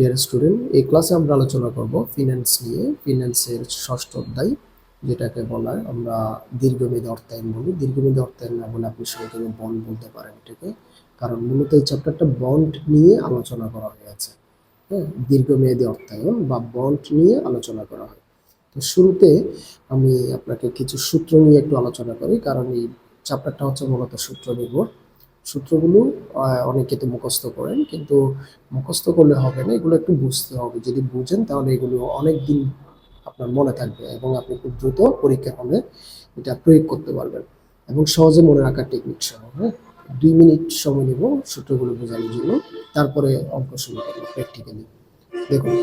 Dear student এই ক্লাসে আমরা আলোচনা করব ফিনান্স নিয়ে। ফিনান্সের ষষ্ঠ অধ্যায়, যেটাকে বলা হয় আমরা দীর্ঘমেয়াদী অর্থায়ন বলি। দীর্ঘমেয়াদী অর্থায়ন না বলে আপনি সংক্ষেপে বন্ড বলতে পারেন এটাকে। কারণ মূলত এই চ্যাপ্টারটা বন্ড নিয়ে আলোচনা করা হয়েছে। হ্যাঁ দীর্ঘমেয়াদী অর্থায়ন বা বন্ড নিয়ে আলোচনা করা হয়। তো শুরুতে আমি আপনাকে কিছু সূত্র নিয়ে একটু আলোচনা করি, কারণ এই চ্যাপ্টারটা হচ্ছে মূলত সূত্র নির্ভর। সূত্রগুলো অনেকে তো মুখস্থ করেন, কিন্তু মুখস্থ করলে হবে না, এগুলো একটু বুঝতে হবে। যদি বুঝেন, তাহলে এগুলো অনেক দিন আপনার মনে থাকবে এবং আপনি খুব দ্রুত পরীক্ষা হলে এটা প্রয়োগ করতে পারবেন। এবং সহজে মনে রাখার টেকনিক সহ হ্যাঁ? দুই মিনিট সময় নেব সূত্রগুলো বোঝানোর জন্য, তারপরে অঙ্ক শুরু করব প্র্যাকটিক্যালি দেখুন,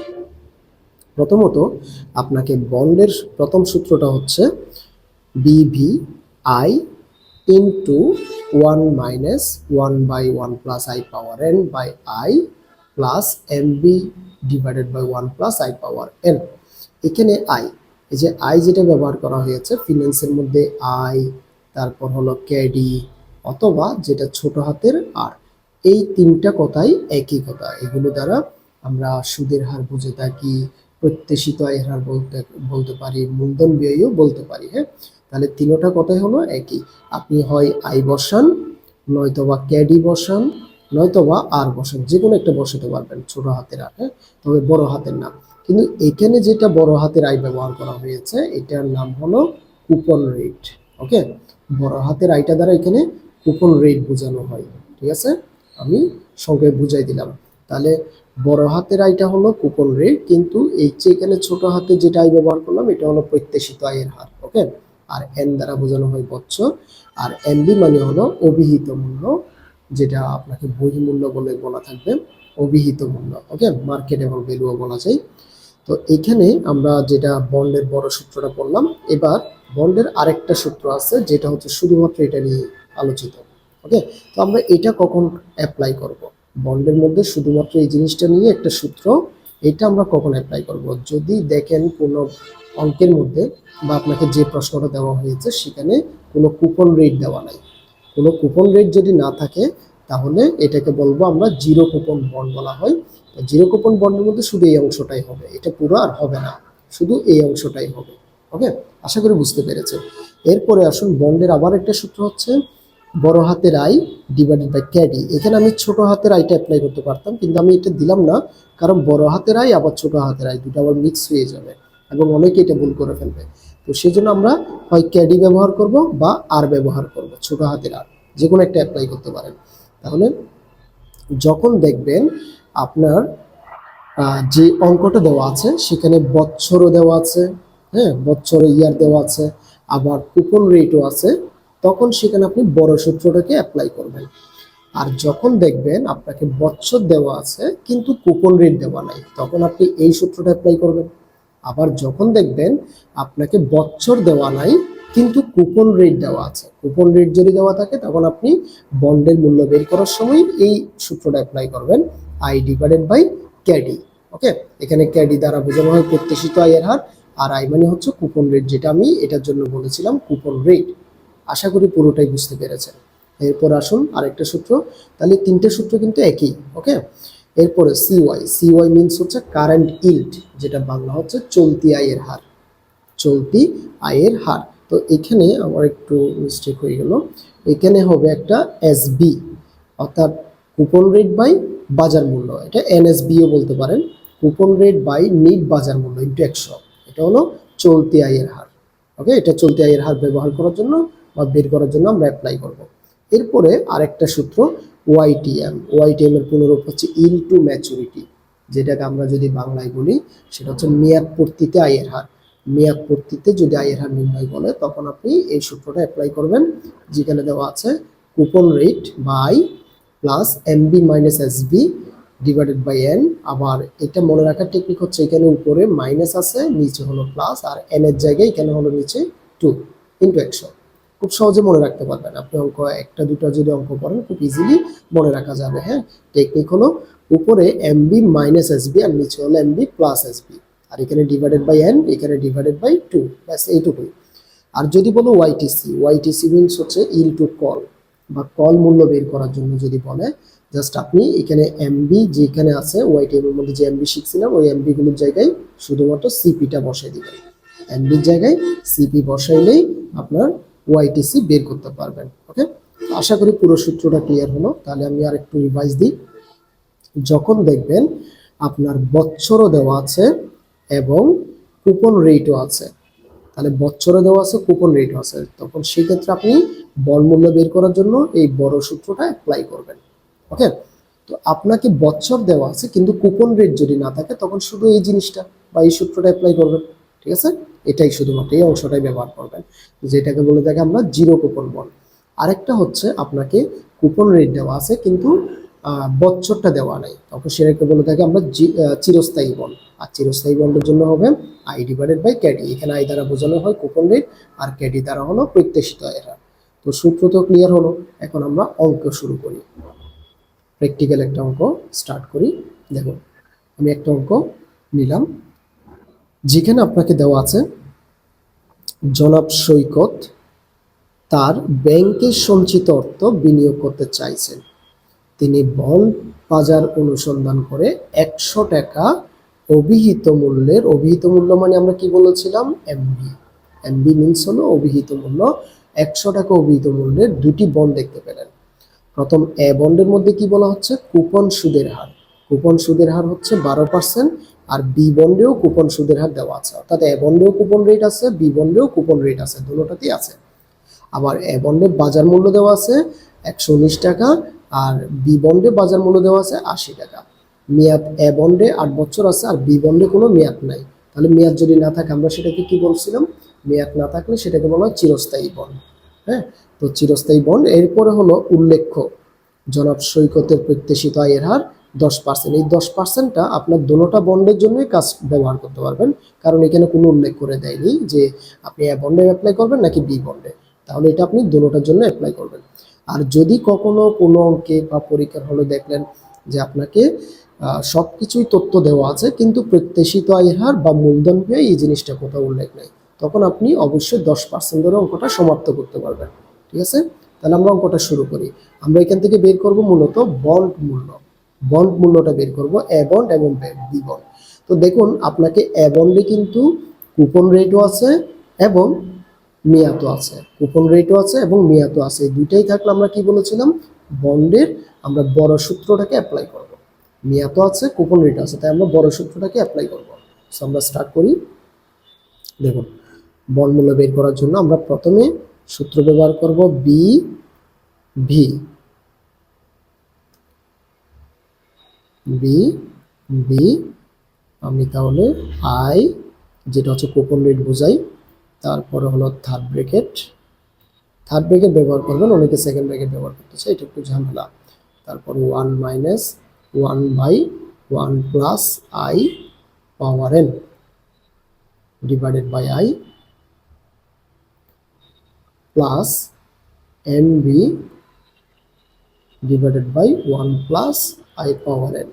প্রথমত আপনাকে বন্ডের প্রথম সূত্রটা হচ্ছে BV i into one minus one by one plus i power n by i plus M B divided by one plus i power n এখানে আই এই যে আই যেটা ব্যবহার করা হয়েছে ফিনান্সের মধ্যে আই তারপর হলো ক্যাডি অথবা যেটা ছোট হাতের আর এই তিনটা কথাই একই কথা। এগুলো দ্বারা আমরা সুদের হার বুঝে থাকি, প্রত্যাশিত আয়ের হার বলতে বলতে পারি, মূলধন ব্যয়ও বলতে পারি হ্যাঁ? তাহলে তিনোটা কথাই হলো একই। আপনি হয় আই বসান, নয়তোবা ক্যাডি বসান, নয়তোবা আর বসান যে কোনো একটা বসাতে পারবেন, ছোট হাতের আর হ্যাঁ? তবে বড় হাতের নাম কিন্তু এখানে যেটা বড় হাতের আই ব্যবহার করা হয়েছে, এটার নাম হলো কুপন রেট, ওকে? বড় হাতের আইটা দ্বারা এখানে কুপন রেট বোঝানো হয়, ঠিক আছে? আমি সংক্ষেপে বুঝাই দিলাম। তাহলে বড় হাতের আইটা হলো কুপন রেট, কিন্তু এই যে এখানে ছোট হাতে যেটা আই ব্যবহার করলাম, এটা হলো প্রত্যাশিত আয়ের হার, ওকে? আর এন দ্বারা বোঝানো হয় বছর আর এমবি মানে হলো অভিহিত মূল্য, যেটা আপনাকে বহি মূল্য বলে বলা থাকবে, অভিহিত মূল্য ওকে মার্কেট এবং ভ্যালুও বলা যায়। তো এখানে আমরা যেটা বন্ডের বড় সূত্রটা পড়লাম, এবার বন্ডের আরেকটা সূত্র আছে, যেটা হচ্ছে শুধুমাত্র এটা নিয়ে আলোচিত ওকে তো আমরা এটা কখন অ্যাপ্লাই করব? বন্ডের মধ্যে শুধুমাত্র এই জিনিসটা নিয়ে একটা সূত্র, এটা আমরা কখন অ্যাপ্লাই করব? যদি দেখেন কোনো অঙ্কের মধ্যে বা আপনাকে যে প্রশ্নটা দেওয়া হয়েছে সেখানে কোনো কুপন রেট দেওয়া নাই। কোনো কুপন রেট যদি না থাকে, তাহলে এটাকে বলব আমরা জিরো কুপন বন্ড বলা হয়। জিরো কুপন বন্ডের মধ্যে শুধু এই অংশটাই হবে। এটা পুরো আর হবে না। শুধু এই অংশটাই হবে। ওকে আশা করি বুঝতে পেরেছেন। এরপরে আসুন, বন্ডের আবার একটা সূত্র হচ্ছে, বড় হাতের আই ডিভাইডেড বাই ক্যাডি এখানে আমি ছোট হাতের আইটা অ্যাপ্লাই করতে পারতাম, কিন্তু আমি এটা দিলাম না, কারণ বড় হাতের আই আবার ছোট হাতের আই দুটো আবার মিক্স হয়ে যাবে। এবং অনেকে এটা ভুল করে ফেলবে। তো সেই জন্য আমরা হয় ক্যাডি ব্যবহার করব বা আর ব্যবহার করব, ছোট হাতের আর যে কোনো একটা অ্যাপ্লাই করতে পারেন। তাহলে যখন দেখবেন আপনার যে অঙ্কটা দেওয়া আছে, সেখানে বছরও দেওয়া আছে হ্যাঁ বছর ইয়ার দেওয়া আছে, আবার কুপন রেটও আছে, তখন সেখানে আপনি বড় সূত্রটাকে অ্যাপ্লাই করবেন। আর যখন দেখবেন আপনাকে বছর দেওয়া আছে, কিন্তু কুপন রেট দেওয়া নাই, তখন আপনি এই সূত্রটা অ্যাপ্লাই করবেন। আবার যখন দেখবেন আপনাকে বছর দেওয়া নাই, কিন্তু কুপন রেট দেওয়া আছে। কুপন রেট যদি দেওয়া থাকে, তখন আপনি বন্ডের মূল্য বের করার সময় এই সূত্রটা অ্যাপ্লাই করবেন। আই ডিভাইডেড বাই ক্যাডি ওকে এখানে ক্যাডি দ্বারা বোঝানো হয় প্রত্যাশিত আয়ের হার, আর আই মানে হচ্ছে কুপন রেট যেটা আমি এটার জন্য বলেছিলাম কুপন রেট আশা করি পুরোটাই বুঝতে পেরেছেন। এরপর আসুন আরেকটা সূত্র। তাহলে তিনটে সূত্র কিন্তু একই ওকে এরপরে সিওয়াই সিওয়াই মিনস হচ্ছে কারেন্ট ইল্ড যেটা বাংলা হচ্ছে চলতি আয়ের হার। চলতি আয়ের হার। তো এখানে আমার একটু মিস্টেক হয়ে গেল। এখানে হবে একটা এসবি অর্থাৎ কুপন রেট বাই বাজার মূল্য। এটা এনএসবিও বলতে পারেন। কুপন রেট বাই নিট বাজার মূল্য ইন্টু একশো। এটা হলো চলতি আয়ের হার। ওকে এটা চলতি আয়ের হার ব্যবহার করার জন্য বা বের করার জন্য আমরা অ্যাপ্লাই করব। এরপরে আরেকটা সূত্র ওয়াইটিএম ওয়াইটিএম এর পুনরূপ হচ্ছে ইন টু ম্যাচুরিটি যেটাকে আমরা যদি বাংলায় বলি, সেটা হচ্ছে মেয়াদ পূর্তিতে আয়ের হার। মেয়াদ পূর্তিতে যদি আয়ের হার নির্ণয় বলে তখন আপনি এই সূত্রটা অ্যাপ্লাই করবেন, যেখানে দেওয়া আছে coupon rate by plus MB minus SB divided by n আবার এটা মনে রাখার টেকনিক হচ্ছে এখানে উপরে মাইনাস আছে, নিচে হলো প্লাস আর এন এর জায়গায় এখানে হলো নিচে টু ইন্টু একশো খুব সহজে মনে রাখতে পারবেন। আপনি অঙ্ক একটা দুটো যদি অঙ্ক করেন, খুব ইজিলি মনে রাখা যাবে হ্যাঁ? টেকনিক হলো উপরে এমবি মাইনাস এসবি আর নিচে হলো এমবি প্লাস এসবি আর এখানে ডিভাইডেড বাই এন এখানে ডিভাইডেড বাই টু ব্যাস, এইটুকুই। আর যদি বলো ওয়াইটিসি ওয়াইটিসি মিনস হচ্ছে ইল টু কল বা কল মূল্য বের করার জন্য যদি বলে জাস্ট আপনি এখানে এমবি যেখানে আছে ওয়াই টেবিলের মধ্যে যে এমবি শিখছিলাম, ওই এমবি গুলোর জায়গায় শুধুমাত্র সিপিটা বসাই দিবেন। এমবির জায়গায় সিপি বসাইলেই আপনার ওয়াইটিসি বের করতে পারবেন ওকে আশা করি পুরো সূত্রটা ক্লিয়ার হলো। তাহলে আমি আর একটু রিভাইজ দিই। যখন দেখবেন আপনার বছরও দেওয়া আছে এবং কুপন রেটও আছে। তাহলে বছরে দেওয়া আছে কুপন রেটও আছে। তখন সেই ক্ষেত্রে আপনি বল মূল্য বের করার জন্য এই বড় সূত্রটা অ্যাপ্লাই করবেন ওকে তো আপনাকে বছর দেওয়া আছে, কিন্তু কুপন রেট যদি না থাকে, তখন শুধু এই জিনিসটা বা এই সূত্রটা অ্যাপ্লাই করবেন, ঠিক আছে? এটাই শুধুমাত্র, এই অংশটাই ব্যবহার করবেন। যেটাকে বলে থাকে আমরা জিরো কুপন বল। আরেকটা হচ্ছে আপনাকে কুপন রেট দেওয়া আছে, কিন্তু বছরটা দেওয়া নাই। তখন সেটাকে বলে থাকে আমরা চিরস্থায়ী বন্ড আর চিরস্থায়ী বন্ডের জন্য হবে আই ডিভাইডেড বাই ক্যাডি এখানে আই দ্বারা বোঝানো হয় কুপন রেট আর ক্যাডি দ্বারা হলো প্রত্যাশিত হার তো সূত্র তো ক্লিয়ার হলো, এখন আমরা অঙ্ক শুরু করি। প্র্যাকটিক্যাল একটা অঙ্ক স্টার্ট করি। দেখুন, আমি একটা অঙ্ক নিলাম। যেখানে আপনাকে দেওয়া আছে, জনাব সৈকত তার ব্যাংকের সঞ্চিত অর্থ বিনিয়োগ করতে চাইছেন। তিনি বন্ড বাজার অনুসন্ধান করে একশো টাকা অভিহিত মূল্যের, অভিহিত মূল্য মানে আমরা কি বলেছিলাম? এমবি। এমবি মিনস হলো অভিহিত মূল্য। একশো টাকা অভিহিত মূল্যের দুটি বন্ড দেখতে পেলেন। প্রথম এ বন্ডের মধ্যে কি বলা হচ্ছে? কুপন সুদের হার। কুপন সুদের হার হচ্ছে বারো পার্সেন্ট আর বি বন্ডেও কুপন সুদের হার দেওয়া আছে। অর্থাৎ এ বন্ডেও কুপন রেট আছে বি বন্ডেও কুপন রেট আছে, দুটোতেই আছে। আবার এ বন্ডের বাজার মূল্য দেওয়া আছে একশো উনিশ টাকা আর বি বন্ডে বাজার মূল্য দেওয়া আছে আশি টাকা। মেয়াদ এ বন্ডে আট বছর আছে আর বি বন্ডে কোনো মেয়াদ নাই। তাহলে মেয়াদ যদি না থাকে আমরা সেটাকে কি বলছিলাম? মেয়াদ না থাকলে সেটাকে বলা হয় চিরস্থায়ী বন্ড হ্যাঁ? তো চিরস্থায়ী বন্ড এরপরে হলো উল্লেখ্য। জনাব সৈকতের প্রত্যাশিত আয়ের হার দশ পার্সেন্ট এই দশ পার্সেন্টটা আপনার দোনোটা বন্ডের জন্যই কাজ ব্যবহার করতে পারবেন। কারণ এখানে কোনো উল্লেখ করে দেয়নি যে আপনি এ বন্ডে অ্যাপ্লাই করবেন নাকি বি বন্ডে। তাহলে এটা আপনি দোনোটার জন্য অ্যাপ্লাই করবেন। আর যদি কখনো কোনো অঙ্কে বা পরীক্ষার হলে দেখলেন যে আপনাকে সব কিছুই তথ্য দেওয়া আছে, কিন্তু প্রত্যাশিত আয়ের হার বা মূলধন ব্যয় এই জিনিসটা কোথাও উল্লেখ নেই, তখন আপনি অবশ্যই দশ পার্সেন্ট ধরে অঙ্কটা সমাপ্ত করতে পারবেন। ঠিক আছে? তাহলে আমরা অঙ্কটা শুরু করি। আমরা এখান থেকে বের করব মূলত বন্ড মূল্য। বন্ড মূল্যটা বের করব এ বন্ড এবং বি বন্ড তো দেখুন, আপনাকে এ বন্ডে কিন্তু কুপন রেটও আছে এবং মেয়াদও আছে। কুপন রেটও আছে এবং মেয়াদও আছে। দুইটাই থাকলে আমরা কি বলেছিলাম? বন্ডের আমরা বড় সূত্রটাকে অ্যাপ্লাই করব। মেয়াদও আছে কুপন রেট আছে, তাই আমরা বড় সূত্রটাকে অ্যাপ্লাই করব। সো আমরা স্টার্ট করি। দেখুন বন্ড মূল্য বের করার জন্য আমরা প্রথমে সূত্র ব্যবহার করব বি ভি বি বি আমি তাহলে আই যেটা হচ্ছে কুপন রেট বোঝাই, তারপরে হলো থার্ড ব্রেকেট থার্ড ব্রেকেট ব্যবহার করবেন, অনেকে সেকেন্ড ব্রেকেট ব্যবহার করতেছে এটা একটু ঝামেলা। তারপর one minus one by one plus i power n divided by i plus M B divided by one plus i power n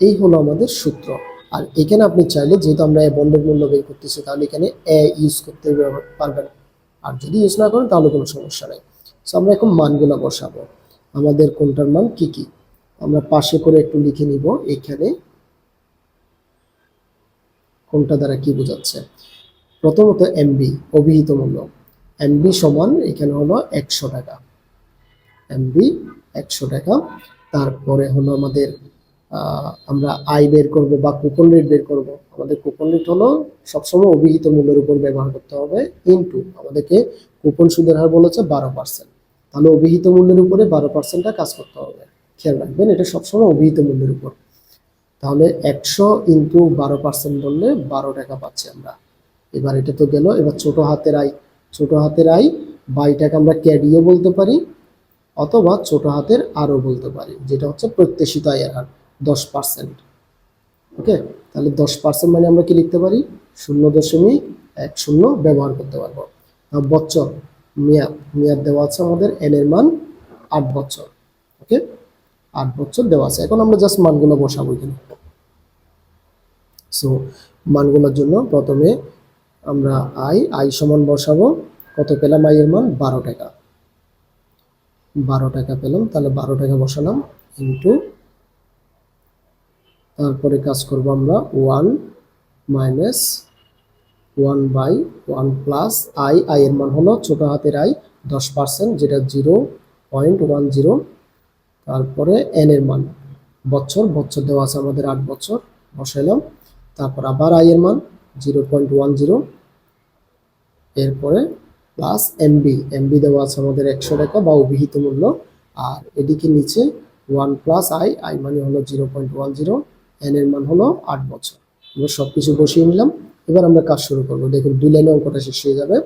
এই হলো আমাদের সূত্র। আর এখানে আপনি চাইলে যেহেতু আমরা এ বন্ডের মূল্য বের করতেছি, তাহলে এখানে এ ইউজ করতে পারবেন। আর যদি ইউজ না করেন, তাহলে কোনো সমস্যা নেই। সো আমরা এখন মানগুলো বসাবো। আমাদের কোনটার মান কি কি? আমরা পাশে করে একটু লিখে নিব এখানে। কোনটা দ্বারা কি বোঝাচ্ছে? প্রথমত এমবি অভিহিত মূল্য। এমবি সমান এখানে হলো একশো টাকা। এমবি একশো টাকা। তারপরে হলো আমাদের আমরা আই বের করব বা কুপন রেট বের করব। আমাদের কুপন রেট হলো সবসময় অভিহিত মূল্যের উপর ব্যবহার করতে হবে ইনটু আমাদেরকে কুপন সুদের হার বলেছে বারো পার্সেন্ট তাহলে অভিহিত মূল্যের উপরে বারো পার্সেন্টটা কাজ করতে হবে। খেয়াল রাখবেন, এটা সবসময় অভিহিত মূল্যের উপর। তাহলে একশো ইন্টু বারো পার্সেন্ট বললে বারো টাকা পাচ্ছি আমরা। এবার এটা তো গেল, এবার ছোট হাতের আয়, ছোট হাতের আই বাইটাকে আমরা ক্যাডিও বলতে পারি। অথবা ছোট হাতের আরও বলতে পারি, যেটা হচ্ছে প্রত্যাশিত আয়ের হার, দশ পার্সেন্ট ওকে? তাহলে দশ পার্সেন্ট মানে আমরা কি লিখতে পারি? শূন্য দশমিক এক শূন্য ব্যবহার করতে পারব। বছর, মেয়াদ মেয়াদ দেওয়া আছে আমাদের এন এর মান আট বছর, ওকে? আট বছর দেওয়া আছে। এখন আমরা জাস্ট মানগুলো বসাবো এখানে। সো মানগুলোর জন্য প্রথমে আমরা আই আই সমান বসাবো। কত পেলাম আই এর মান? বারো টাকা। বারো টাকা পেলাম, তাহলে বারো টাকা বসালাম ইন্টু তারপরে কাজ করব আমরা one minus one by one plus i i এর মান হলো ছোট হাতের আই দশ পার্সেন্ট যেটা জিরো পয়েন্ট ওয়ান জিরো তারপরে এন এর মান, বছর বছর দেওয়া আছে আমাদের আট বছর, বসাইলাম, তারপর আবার আই এর মান জিরো পয়েন্ট ওয়ান জিরো এরপরে প্লাস এমবি এমবি দেওয়া আছে আমাদের একশো টাকা বা অভিহিত মূল্য। আর এদিকে নিচে ওয়ান প্লাস আই আই মানে হলো zero point one zero n এর মান হলো আট বছর। আমরা সব কিছু বসিয়ে নিলাম। এবার আমরা কাজ শুরু করব। দেখুন, দুই লাইনে অঙ্কটা শেষ হয়ে যাবে।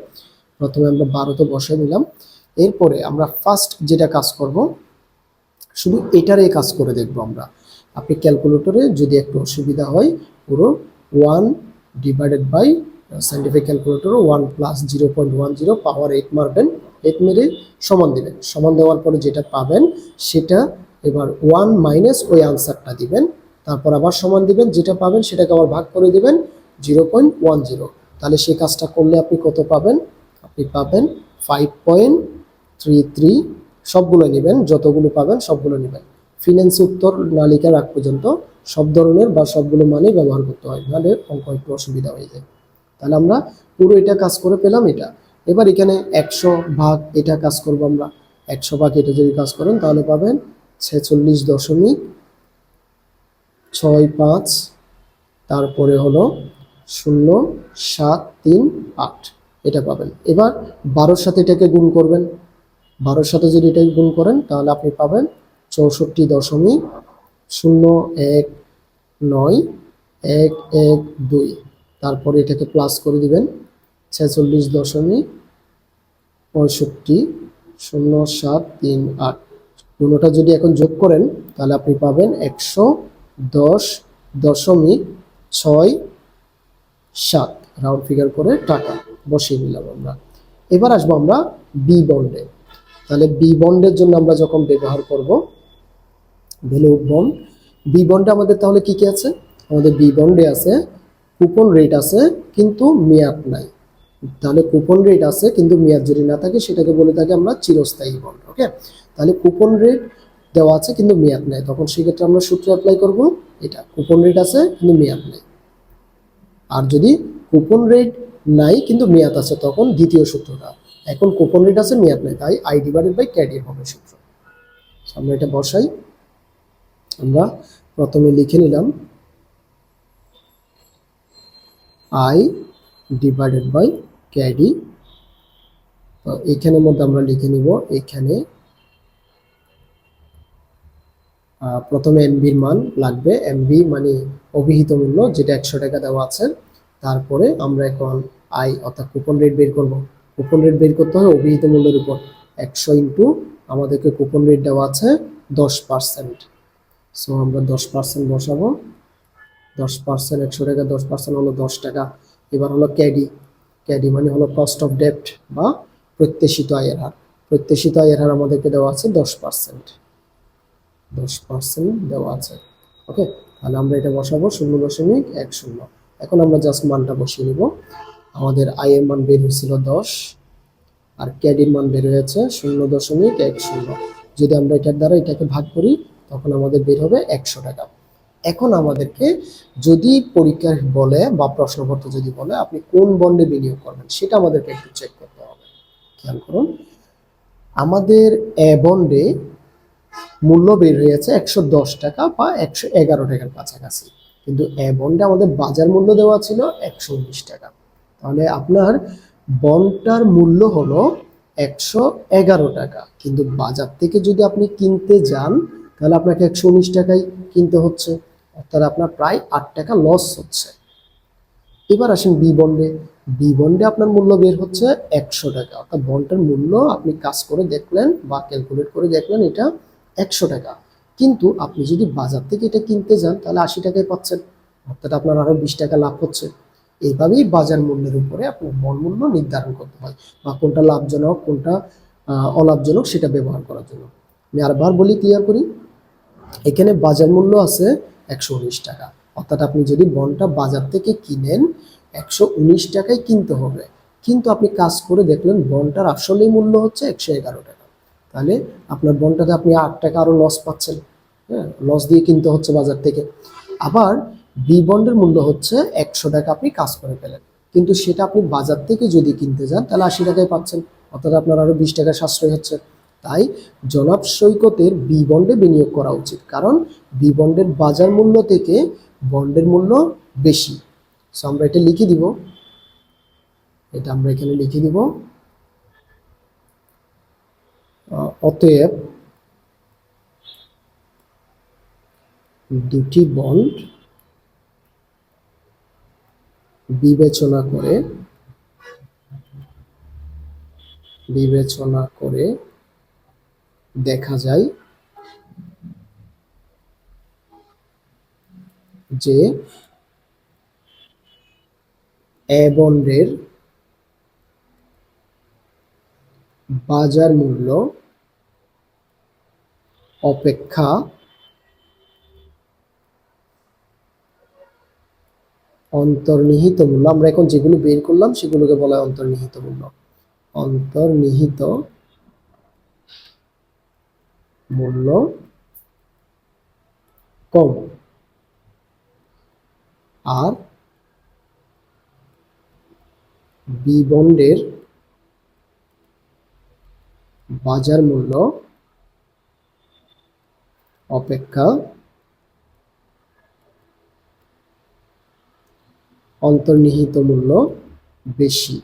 প্রথমে আমরা বারোতে বসে নিলাম। এরপরে আমরা ফার্স্ট যেটা কাজ করব, শুধু এটারে কাজ করে দেখব আমরা। আপনি ক্যালকুলেটরে যদি একটু অসুবিধা হয়, পুরো one divided by scientific calculator one plus zero point one zero power eight মারবেন এইট মেরে সমান দেবেন। সমান দেওয়ার পরে যেটা পাবেন, সেটা এবার ওয়ান মাইনাস ওই আনসারটা দিবেন। তারপর আবার সমান দিবেন, যেটা পাবেন সেটাকে আবার ভাগ করে দিবেন জিরো পয়েন্ট ওয়ান জিরো তাহলে সেই কাজটা করলে আপনি কত পাবেন? আপনি পাবেন ফাইভ পয়েন্ট থ্রি থ্রি সবগুলো নেবেন, যতগুলো পাবেন সবগুলো নেবেন। ফিনান্স উত্তর নালিকা রাখ পর্যন্ত সব ধরনের বা সবগুলো মানেই ব্যবহার করতে হয়, নাহলে অঙ্ক একটু অসুবিধা হয়ে যায়। তাহলে আমরা পুরো এটা কাজ করে পেলাম এটা। এবার এখানে একশো ভাগ এটা কাজ করব আমরা। একশো ভাগ এটা যদি কাজ করেন তাহলে পাবেন ছেচল্লিশ দশমিক ছয় পাঁচ, তারপরে হলো শূন্য সাত তিন আট। এটা পাবেন। এবার বারোর সাথে এটাকে গুণ করবেন। বারোর সাথে যদি এটাকে গুণ করেন তাহলে আপনি পাবেন চৌষট্টি দশমিক শূন্য এক নয়, এক এক, দুই। তারপরে এটাকে প্লাস করে দিবেন, ছেচল্লিশ দশমিক পঁয়ষট্টি, শূন্য সাত তিন আট। দুটোটা যদি এখন যোগ করেন, তাহলে আপনি পাবেন একশো দশ দশমিক ছয় সাত। রাউন্ড ফিগার করে টাকা বসিয়ে নিলাম আমরা। এবার আসব আমরা বি বন্ডে তাহলে বি বন্ডের জন্য আমরা যখন ব্যবহার করব ভ্যালু বন্ড বি বন্ডে আমাদের তাহলে কি কি আছে? আমাদের বি বন্ডে আছে কুপন রেট আছে, কিন্তু মেয়াদ নাই। তাহলে কুপন রেট আছে, কিন্তু মেয়াদ যদি না থাকে, সেটাকে বলে থাকি আমরা চিরস্থায়ী বন্ড ওকে তাহলে কুপন রেট দেওয়া আছে, কিন্তু মেয়াদ নেই। তখন সেক্ষেত্রে আমরা সূত্র অ্যাপ্লাই করব, এটা কুপন রেট আছে, কিন্তু মেয়াদ নেই। আর যদি কুপন রেট নাই, কিন্তু মেয়াদ আছে, তখন দ্বিতীয় সূত্রটা। এখন কুপন রেট আছে, মেয়াদ নেই, তাই আই ডিভাইডেড বাই ক্যাডি হবে সূত্র। আমরা এটা বসাই। আমরা প্রথমে লিখে নিলাম। আই ডিভাইডেড বাই ক্যাডি তো এখানের মধ্যে আমরা লিখে নিব, এখানে প্রথমে এমবির মান লাগবে। এমবি মানে অভিহিত মূল্য, যেটা একশো টাকা দেওয়া আছে। তারপরে আমরা এখন আই অর্থাৎ কুপন রেট বের করব। কুপন রেট বের করতে হয় অভিহিত মূল্যের উপর। একশো ইন্টু আমাদেরকে কুপন রেট দেওয়া আছে দশ পার্সেন্ট। সো আমরা দশ পার্সেন্ট বসাবো। দশ পার্সেন্ট একশো টাকা, দশ পার্সেন্ট হলো দশ টাকা। এবার হলো ক্যাডি। ক্যাডি মানে হলো কস্ট অফ ডেপ্ট বা প্রত্যাশিত আয়ের হার। প্রত্যাশিত আয়ের হার আমাদেরকে দেওয়া আছে দশ পার্সেন্ট দশ পার্সেন্ট দেওয়া আছে। ওকে তাহলে আমরা এটা বসাবো শূন্য দশমিক এক শূন্য। এখন আমরা জাস্ট মানটা বসিয়ে নিব। আমাদের আয়ের মান বের হয়েছিল দশ, আর ক্যাডির মান বের হয়েছে শূন্য দশমিক এক শূন্য। যদি আমরা এটার দ্বারা এটাকে ভাগ করি, তখন আমাদের বের হবে একশো টাকা। এখন আমাদেরকে যদি পরীক্ষার বলে বা প্রশ্নপত্র যদি বলে আপনি কোন বন্ডে বিনিয়োগ করবেন, সেটা আমাদেরকে একটু চেক করতে হবে। খেয়াল করুন, আমাদের এ বন্ডে মূল্য বের হয়েছে একশো দশ টাকা বা একশো এগারো টাকার কাছাকাছি। কিন্তু এ বন্ডে আমাদের বাজার মূল্য দেওয়া ছিল একশো উনিশ টাকা। তাহলে আপনার বন্ডটার মূল্য হলো একশো এগারো টাকা। কিন্তু বাজার থেকে যদি আপনি কিনতে যান, তাহলে আপনাকে একশো উনিশ টাকায় কিনতে হচ্ছে। অর্থাৎ আপনার প্রায় আট টাকা লস হচ্ছে। এবার আসেন বি বন্ডে বি বন্ডে আপনার মূল্য বের হচ্ছে একশো টাকা। অর্থাৎ বন্ডের মূল্য আপনি কাজ করে দেখলেন বা ক্যালকুলেট করে দেখলেন এটা একশো টাকা। কিন্তু আপনি যদি বাজার থেকে এটা কিনতে যান, তাহলে আশি টাকায় পাচ্ছেন। অর্থাৎ আপনার আরও বিশ টাকা লাভ হচ্ছে। এইভাবেই বাজার মূল্যের উপরে আপনার বন্ড মূল্য নির্ধারণ করতে হয় বা কোনটা লাভজনক, কোনটা অলাভজনক সেটা ব্যবহার করার জন্য। আমি আরবার বলি ক্লিয়ার করি। এখানে বাজার মূল্য আছে একশো উনিশ টাকা। অর্থাৎ আপনি যদি বন্ডটা বাজার থেকে কিনেন, একশো উনিশ টাকায় কিনতে হবে। কিন্তু আপনি কাজ করে দেখলেন বন্ডটার আসলেই মূল্য হচ্ছে একশো এগারো টাকা। তাহলে আপনার বন্ডটাতে আপনি আট টাকা আরও লস পাচ্ছেন। হ্যাঁ লস দিয়ে কিনতে হচ্ছে বাজার থেকে। আবার বি বন্ডের মূল্য হচ্ছে একশো টাকা আপনি কাজ করে পেলেন। কিন্তু সেটা আপনি বাজার থেকে যদি কিনতে যান, তাহলে আশি টাকায় পাচ্ছেন। অর্থাৎ আপনার আরও বিশ টাকা সাশ্রয় হচ্ছে। তাই জনাব সৈকতের বি বন্ডে বিনিয়োগ করা উচিত। কারণ বি বন্ডের বাজার মূল্য থেকে বন্ডের মূল্য বেশি। সো আমরা এটা লিখে দিব। এটা আমরা এখানে লিখে দিব। অতএব দুটি বন্ড বিবেচনা করে বিবেচনা করে দেখা যায় যে এ বন্ডের বাজার মূল্য অপেক্ষা অন্তর্নিহিত মূল্য। আমরা এখন যেগুলো বের করলাম, সেগুলোকে বলা হয় অন্তর্নিহিত মূল্য। অন্তর্নিহিত মূল্য কম। আর বি বন্ডের বাজার মূল্য অপেক্ষা অন্তর্নিহিত মূল্য বেশি।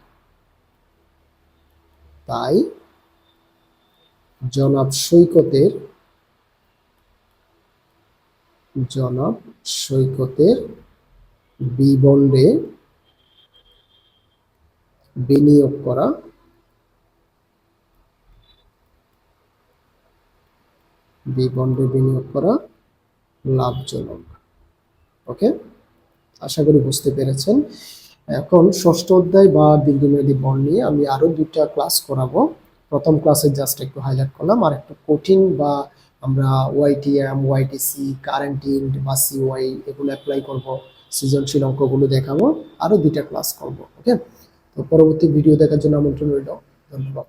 তাই জনাব সৈকতের জনাব সৈকতের বি বন্ডে বিনিয়োগ করা। বি বন্ডে বিনিয়োগ করা লাভজনক। ওকে আশা করি বুঝতে পেরেছেন। এখন ষষ্ঠ অধ্যায় বা দীর্ঘমেয়াদী বন্ড নিয়ে আমি আরও দুইটা ক্লাস করাবো। প্রথম ক্লাসে জাস্ট একটু হাইলাইট করলাম। আর একটু কঠিন বা আমরা ওয়াইটিএম ওয়াইটিসি কারেন্ট ইল্ড বা সিওয়াই এগুলো অ্যাপ্লাই করব, সৃজনশীল অঙ্কগুলো দেখাবো আরও দুইটা ক্লাস করব ওকে তো পরবর্তী ভিডিও দেখার জন্য আমন্ত্রণ রইল। ধন্যবাদ।